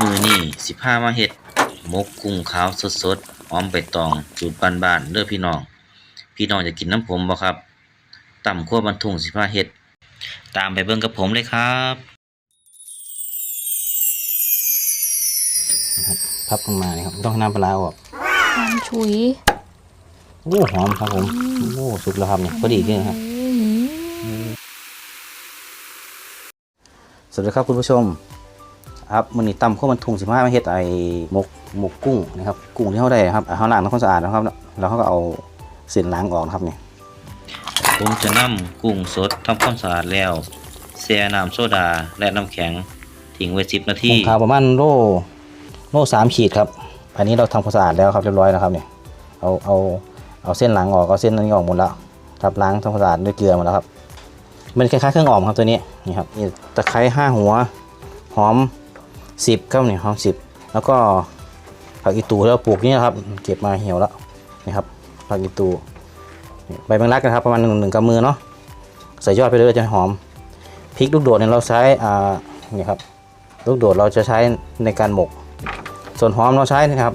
มือนี่สิพามาเฮ็ดหมกกุ้งขาวสดๆหอมใบตองสูตรบ้านๆเด้อพี่น้อง พี่น้องจะกินน้ำผมบ่ครับ ต่ำขั้วบรรทุงสิพาเฮ็ด ตามไปเบิ่งกับผมเลยครับพับลงมาเนี่ยครับต้องให้น้ำปลาร้าออกหอมฉุยโอ้หอมครับผมโอ้สุกแล้วครับเนี่ยพอดีขึ้นครับอืมสวัสดีครับคุณผู้ชม ครับมันนี้ตำข้าวมันทุงสิบห้ามาเฮ็ดไอ้หมกหมกกุ้งนะครับกุ้งที่เขาได้ครับเอาล้างทำความสะอาดนะครับ แล้วเขาก็เอาเส้นล้างออกนะครับเนี่ยผมจะนำกุ้งสดทำความสะอาดแล้วแช่น้ำโซดาและน้ำแข็งทิ้งไว้10นาทีกุ้งขาวประมาณโลโลสามขีดครับ อันนี้เราทำความสะอาดแล้วครับเรียบร้อยแล้วครับเนี่ยเอาเอาเอาเส้นล้างออกเอาเส้นนั้นออกหมดแล้วครับล้างทำความสะอาดด้วยเกลือหมดแล้วครับมันคล้ายๆเครื่องอ่อมครับตัวนี้นี่ครับนี่ตะไคร้ห้าหัวหอม สิบครับเนี่ยหอมสิบแล้วก็ผักอีตูที่เราปลูกนี่นะครับเก็บมาเหี่ยวแล้วนี่ครับผักอีตูใบแมงลักนะครับประมาณหนึ่งหนึ่งกำมือเนาะใส่ยอดไปเลยจะหอมพริกลูกโดดเนี่ยเราใช้อ่านี่ครับลูกโดดเราจะใช้ในการหมก ส่วนหอมเราใช้นะครับ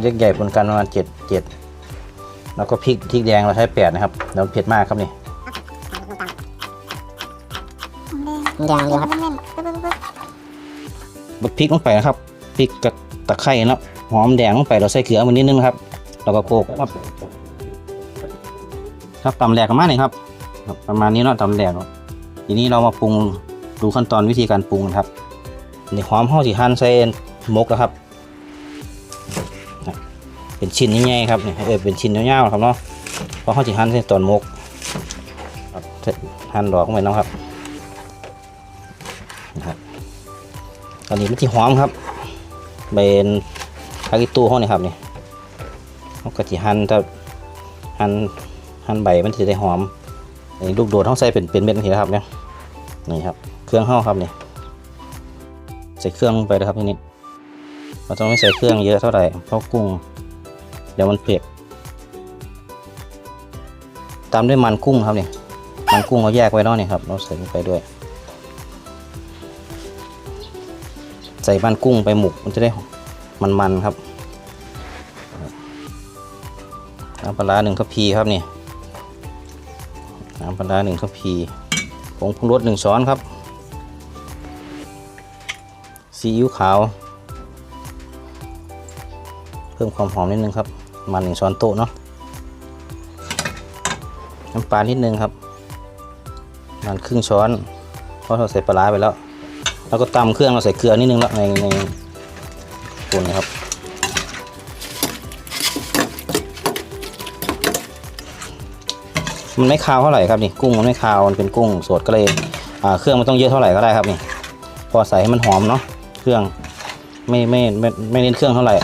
เล็กใหญ่บนกันประมาณเจ็ดเจ็ดแล้วก็พริกพริกแดงเราใช้แปดนะครับแล้วเผ็ดมากครับนี่ยางเดียวครับ บักพริกลงไปนะครับพริกกับตะไคร้แล้วหอมแดงลงไปเราใส่เกลือมานิดนึงครับแล้วก็โขกครับครับตำแหลกประมาณนี้ครับครับประมาณนี้เนาะตำแหลกเนาะทีนี้เรามาปรุงดูขั้นตอนวิธีการปรุงนะครับนี่หอมห่อสีหั่นใส่มกแล้วครับ เป็นชิ้นง่ายๆครับเนี่ยเออเป็นชิ้นยาวๆครับเนาะเพราะห่อสีหั่นใส่ตอนมกหั่นดอกลงไปนะครับนะครับ ตอนนี้มันที่หอมครับ เป็นอากิตูห้องนี่ครับนี่เขากะทิหั่นถ้าหั่นหั่นใบมันจะได้หอมอันนี้ลูกโดดห้องใส่เป็นเป็นเม็ดนี่นะครับเนี่ยนี่ครับ เครื่องห้าครับนี่ใส่เครื่องไปนะครับทีนี้เราต้องไม่ใส่เครื่องเยอะเท่าไหร่เพราะกุ้งเดี๋ยวมันเปียกตามด้วยมันกุ้งครับนี่มันกุ้งเราแยกไว้นาะนี่ครับ เราใส่ลงไปด้วย ใส่มันกุ้งไปหมกมันจะได้มันๆครับน้ำปลาหนึ่งทัพพีครับนี่น้ำปลาหนึ่งทัพพีผงปรุงรสหนึ่งช้อนครับซีอิ๊วขาว เพิ่มความหอมนิดนึงครับมันหนึ่งช้อนโต๊ะเนาะน้ำปลานิดนึงครับประมันครึ่งช้อนเพราะเราใส่ปลาไปแล้ว แล้วก็ตำเครื่องเราใส่เกลือนิดนึงแล้วในในปุ่นนะครับมันไม่คาวเท่าไหร่ครับนี่กุ้งมันไม่คาวมันเป็นกุ้งสดก็เลยอ่าเครื่องมันต้องเยอะเท่าไหร่ก็ได้ครับนี่พอใส่ให้มันหอมเนาะเครื่องไม่ไม่ไม่ไม่เน้นเครื่องเท่าไหร่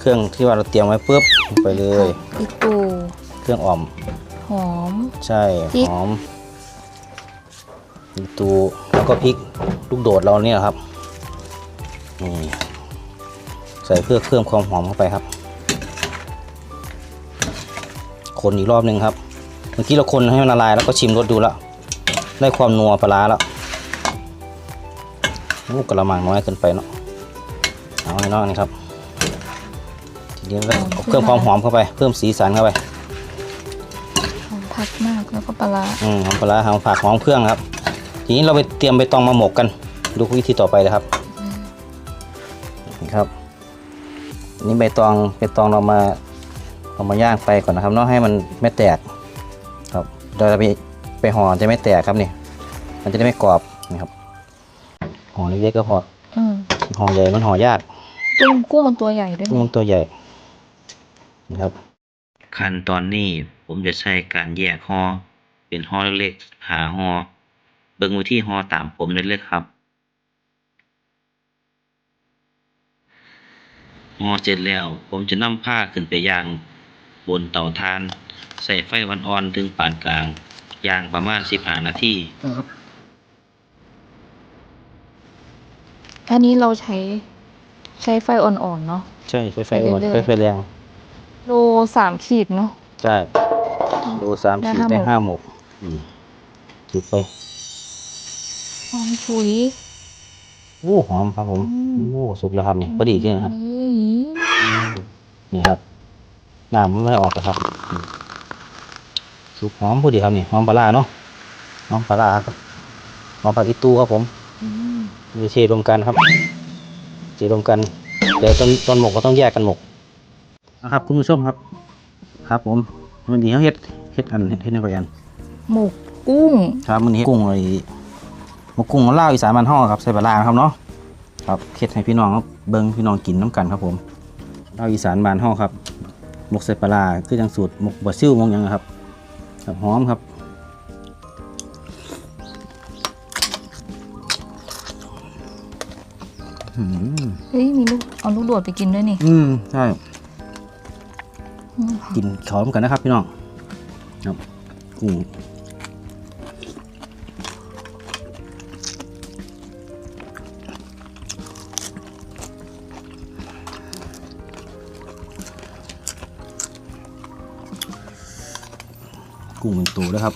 เครื่องที่ว่าเราเตรียมไว้ปุ๊บลงไปเลยอีตูเครื่องอ่อม หอม ใช่พริกหอมตู แล้วก็พริกลูกโดดเราเนี่ยครับนี่ใส่เพื่อเพิ่มความหอมเข้าไปครับ คนอีกรอบหนึ่งครับ เมื่อกี้เราคนให้มันละลายแล้วก็ชิมรสดูแล้วได้ความนัวปลาร้าแล้วลูกกระมังน้อยเกินไปเนาะเอาให้นอกนี่ครับทีนี้เราก็เพิ่มความหอมเข้าไปเพิ่มสีสันเข้าไปหอมผักมากแล้วก็ปลาร้าอืมหอมปลาร้าหอมผักหอมเครื่องครับ ทีนี้เราไปเตรียมใบตองมาหมกกัน ดูวิธีต่อไปเลยครับนี่ครับนี่ใบตองใบตองเรามาเรามาย่างไปก่อนนะครับเนาะให้มันไม่แตกครับเราจะไปไปห่อจะไม่แตกครับนี่มันจะได้ไม่กรอบนะครับห่อเล็กๆก็พออืมห่อใหญ่มันห่อยากกุ้งกุ้งมันตัวใหญ่ด้วยกุ้งตัวใหญ่นะครับ ขั้นตอนนี้ผมจะใช้การแยกห่อเป็นห่อเล็กๆหาห่อ เบิ่งวิธีห่อตามผมได้เลยครับห่อเสร็จแล้ว ผมจะนำผ้าขึ้นไปย่าง บนเตาถ่าน ใส่ไฟอ่อนๆถึงปานกลางย่างประมาณ15นาทีอันนี้เราใช้ใช้ไฟอ่อนๆเนาะ ใช่ไฟไฟอ่อนไปเรื่อยๆไฟไฟแรงโลสามขีดเนาะ ใช่ดูสามได้ขีดห้าได้หมกห้าหมกอืมจุดไป หอมฉุย โอ้หอมครับผมโอ้สุกแล้วครับนี่พอดีจริงครับเฮ้ยนี่ครับน้ำมันไม่ออกนะครับอืมสุกหอมพอดีครับนี่หอมปลาร้าเนาะหอมปลาร้าครับหอมผักอีตูครับผมอืมมีเชรวมกันครับเชรวมกันเดี๋ยวต้นต้นหมกก็ต้องแยกกันหมกนะครับ คุณผู้ชมครับ ครับผมวันนี้เขาเฮ็ดเฮ็ดอันเฮ็ดเฮ็ดในก่อนหมกกุ้ง ครับมันนี้กุ้งเลยห มกกุ้งเล่าวอีสานบ้านห้องครับใส่ปลาร้านะครับเนาะครับเฮ็ดให้พี่น้องครับเบิ้งพี่น้องกินน้ำกันครับผมเล่าวอีสานบ้านห้องครับหมกใส่ปลาร้าคือจังสูตรหมกบะซิ่วหมกหยังนะครับครับหอมครับอืมเฮ้ยมีลูกเอาลูกโดดไปกินด้วยนี่ อืมใช่อืมกินเขาเหมือนกันนะครับพี่น้องครับกุ้ง กุ้งเป็นตัวด้วยครับ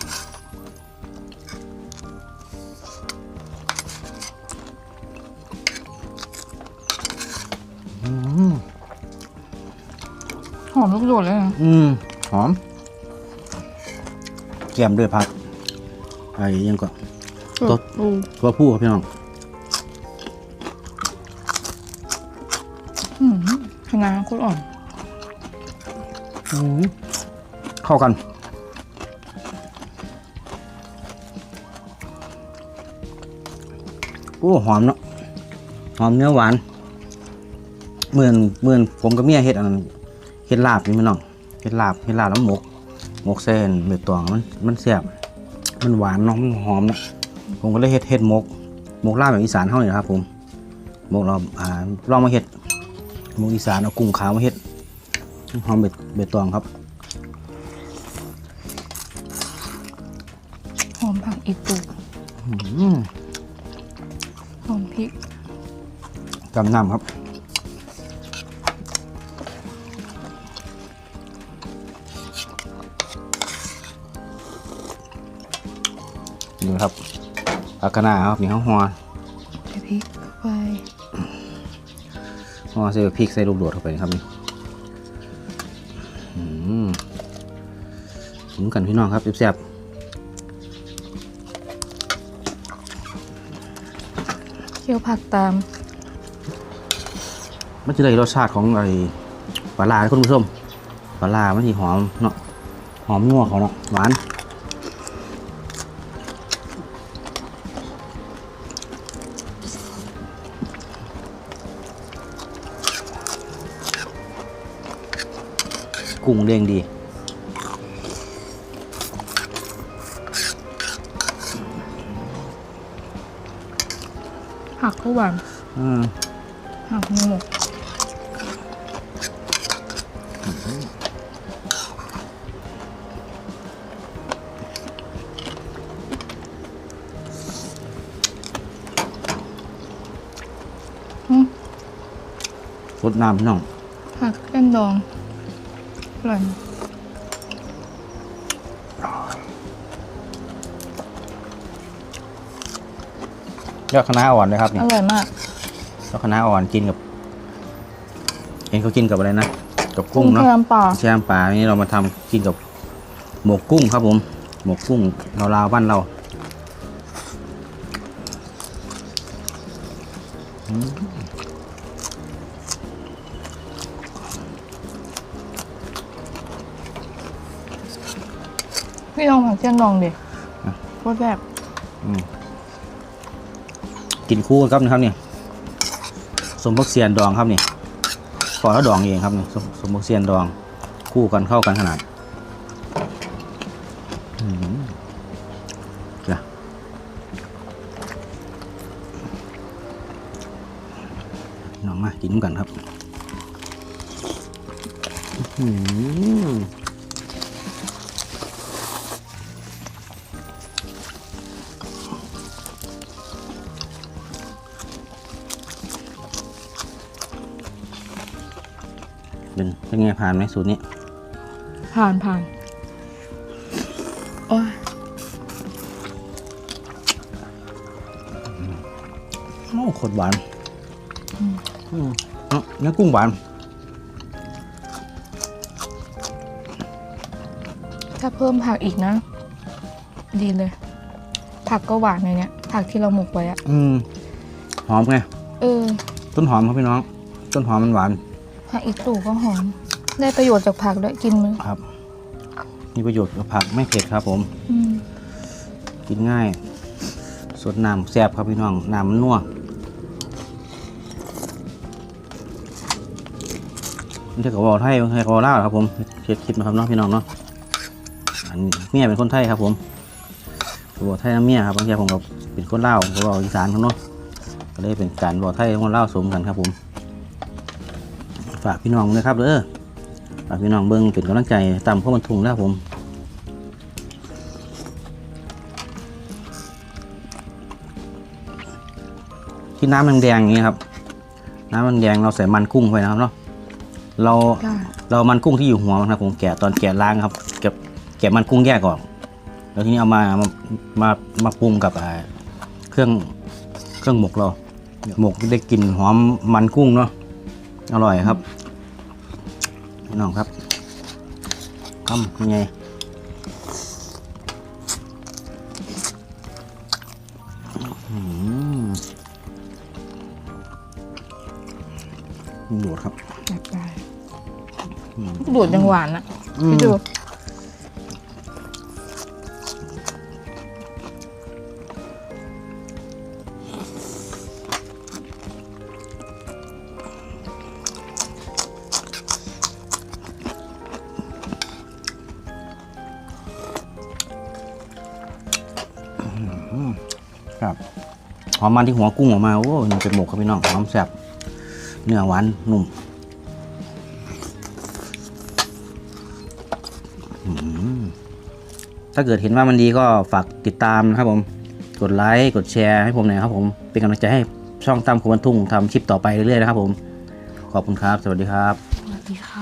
อืมหอมลูกโดดเลยนะอืม หอม แกมด้วยผักไอ้ยังก็ตัวปูตัวผู้ครับพี่น้องอืมคะน้าโคตรอ่อนเข้ากัน โอ้หอมเนาะหอมเนื้อหวาน เหมือนเหมือนผมกับเมียเฮ็ดอันนั้นเฮ็ดลาบนี่พี่น้องเฮ็ดลาบเฮ็ดลาบแล้วหมกหมกเส้นใบตองมันมันแซ่บมันหวานเนาะมันหอมเนาะผมก็เลยเฮ็ดเฮ็ดหมกหมกลาบแบบอีสานเฮานี่นะครับ ผมหมกเราอ่าลองมาเฮ็ดหมกอีสานเอากุ้งขาวมาเฮ็ดหอมใบใบตองครับหอมผักอีตู กำน้ำครับดูครับผักคะน้าครับนี่เขาหัวใส่พริกเข้าไปหัวใส่พริกใส่ลูกโดดเข้าไปนะครับนี่อืมกินกันพี่น้องครับแซ่บเคี่ยวผักตามๆ มันจะได้รสชาติของไอ้ปลาลาคุณผู้ชมปลาลามันที่หอมเนาะหอมนัวเขาเนาะหวานกุ้งเด้งดีผักก็หวานอืมผักหม รสน้ำพี่น้องผักแก้มดองอร่อยนะยอดคะน้าอ่อนเลยครับอนี่ร่อยมากยอดคะน้าอ่อนกินกับเห็นเขากินกับอะไรนะ กับกุ้งแคเนาะมป่าแช่น้ำปลานี่เรามาทำกินกับหมกกุ้งครับผม หมกกุ้งเราลาวๆบ้านเราอืม พี่ลองผักแก้มดองดิโคตรแบบกินคู่กันครับนี่ครับนี่สมบักเซียนดองครับนี่พอแล้วดองเองครับนี่สมสมบักเซียนดองคู่กันเข้ากันขนาดอืมจ้ะน้องมากินน้ำกันครับ อื้อ เป็นเป็นไงผ่านไหมสูตรนี้ ผ่านผ่านโอ้ยโอ้อ้โคตรหวานอืมเอ้าเนื้อกุ้งหวานถ้าเพิ่มผักอีกนะ ดีเลย ผักก็หวานในเนี้ยผักที่เราหมกไว้อะอืมหอมไงเออ ต้นหอมครับพี่น้อง ต้นหอมมันหวาน ผักอีกตู่ก็หอม ได้ประโยชน์จากผักด้วยกินมั้ยครับ มีประโยชน์กับผักไม่เผ็ดครับผม อืมกินง่าย สดน้ำแซ่บครับพี่น้องน้ำมันนัวไม่ใช่กับวอไทยไม่ใช่กับวอลาวครับผมเช็ดคลิปนะครับเนาะพี่น้องเนาะอันนี้เมียเป็นคนไทยครับผมกับวอไทยน้ำเมียครับบางทีผมก็เป็นคนลาวก็บอกอีสานเขาเนาะก็เลยเป็นการวอไทยคนลาวสมกันครับผม ฝากพี่น้องเลยครับเด้อฝากพี่น้องเบิ้งเป็นกำลังใจตามข้อบรรทุงนะครับผมที่น้ำมันแดงๆอย่างนี้ครับ น้ำมันแดงเราใส่มันกุ้งไปนะครับเนาะเราได้เรามันกุ้งที่อยู่หัวมันครับผมแกะตอนแกะล้างครับเก็บแกะมันกุ้งแยกออกแล้วทีนี้เอามามามามาปรุงกับอ่าเครื่องเครื่องหมกเราหมกได้กลิ่นหอมมันกุ้งเนาะ อร่อยครับพี่น้องครับคำยังไงอืมโดดครับจัดไปดูดยังหวานอะอืมพี่ดู หอมมันที่หัวกุ้งออกมาโอ้มันเป็นหมกครับพี่น้องหอมแซ่บเนื้อหวานนุ่มถ้าเกิดเห็นว่ามันดีก็ฝากติดตามนะครับผม กดไลค์กดแชร์ให้ผมหน่อยครับผม เป็นกำลังใจให้ช่องตามครัวบรรทุ่งทำคลิปต่อไปเรื่อยๆนะครับผม ขอบคุณครับ สวัสดีครับ สวัสดีค่ะ